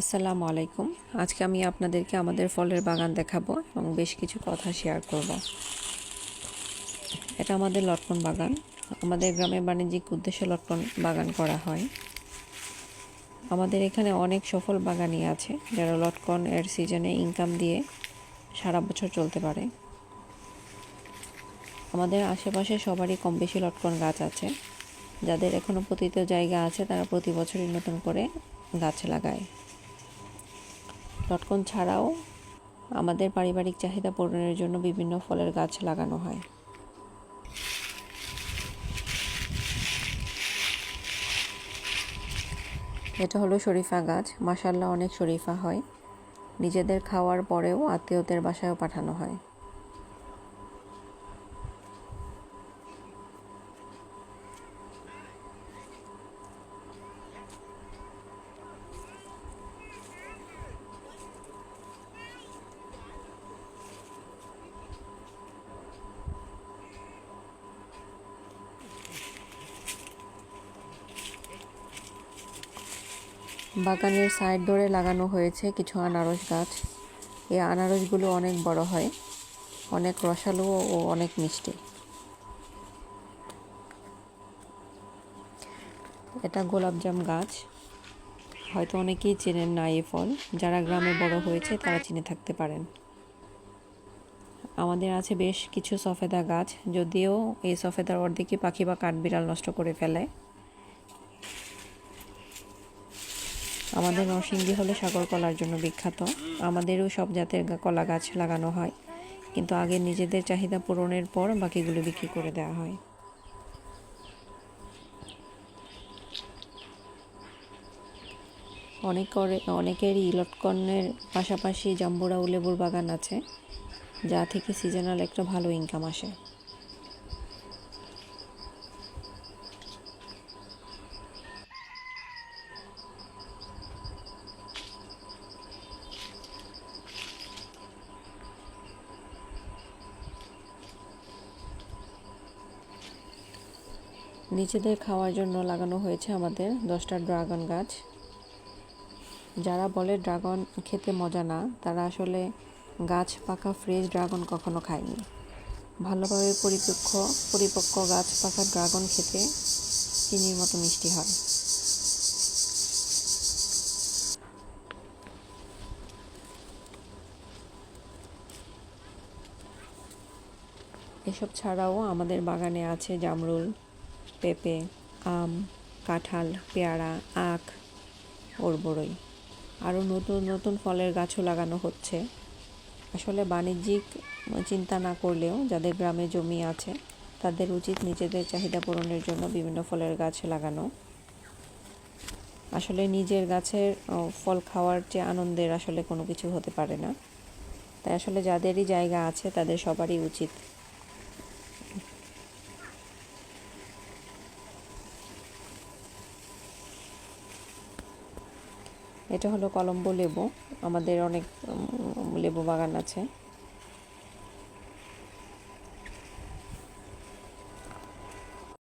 আসসালামু আলাইকুম। আজকে আমি আপনাদেরকে আমাদের ফলের বাগান দেখাবো এবং বেশ কিছু কথা শেয়ার করব। এটা আমাদের লটকন বাগান। আমাদের গ্রামে বাণিজ্যিক উদ্দেশ্যে লটকন বাগান করা হয়। আমাদের এখানে অনেক সফল বাগানই আছে, যারা লটকন এর সিজনে ইনকাম দিয়ে সারা বছর চলতে পারে। আমাদের আশেপাশে সবারই কম বেশি লটকন গাছ আছে। যাদের এখনও পতিত জায়গা আছে, তারা প্রতি বছরই নতুন করে গাছ লাগায়। লটকন ছাড়াও আমাদের পারিবারিক চাহিদা পূরণের জন্য বিভিন্ন ফলের গাছ লাগানো হয়। এটা হলো শরীফা গাছ। মাসাল্লাহ অনেক শরীফা হয়। নিজেদের খাওয়ার পরেও আত্মীয়দের বাসায়ও পাঠানো হয়। বাগানের সাইড ধরে লাগানো হয়েছে কিছু আনারস গাছ। এই আনারসগুলো অনেক বড় হয়, অনেক রসালো ও অনেক মিষ্টি। এটা গোলাপজাম গাছ। হয়তো অনেকেই চেনেন না এই ফল। যারা গ্রামে বড় হয়েছে, তারা চিনে থাকতে পারেন। আমাদের আছে বেশ কিছু সফেদা গাছ, যদিও এই সফেদার অর্ধেকই পাখি বা কাঠবিড়াল নষ্ট করে ফেলে। আমাদের নরসিংদী হলো সাগর কলার জন্য বিখ্যাত। আমাদেরও সব জাতের কলা গাছ লাগানো হয়। কিন্তু আগে নিজেদের চাহিদা পূরণের পর বাকিগুলো বিক্রি করে দেওয়া হয়। অনেক করে অনেকেরই লটকনের পাশাপাশি জাম্বুরা লেবুর বাগান আছে, যা থেকে সিজনাল একটা ভালো ইনকাম আসে। নিজেদের খাওয়ার জন্য লাগানো হয়েছে আমাদের দশটা ড্রাগন গাছ। যারা বলে ড্রাগন খেতে মজা না, তারা আসলে গাছ পাকা ফ্রেশ ড্রাগন কখনো খায়নি। ভালোভাবে পরিপক্ক পরিপক্ক গাছ পাকা ড্রাগন খেতে চিনির মতো মিষ্টি হয়। এসব ছাড়াও আমাদের বাগানে আছে জামরুল পেঁপে, আম, কাঁঠাল, পেয়ারা, আখ ওর বড়ই আরও নতুন নতুন ফলের গাছও লাগানো হচ্ছে। আসলে বাণিজ্যিক চিন্তা না করলেও যাদের গ্রামে জমি আছে, তাদের উচিত নিজেদের চাহিদা পূরণের জন্য বিভিন্ন ফলের গাছ লাগানো। আসলে নিজের গাছের ফল খাওয়ার চেয়ে আনন্দের আসলে কোনো কিছু হতে পারে না। তাই আসলে যাদেরই জায়গা আছে, তাদের সবারই উচিত এটা হলো কলম্বো লেবু। আমাদের অনেক লেবু বাগান আছে।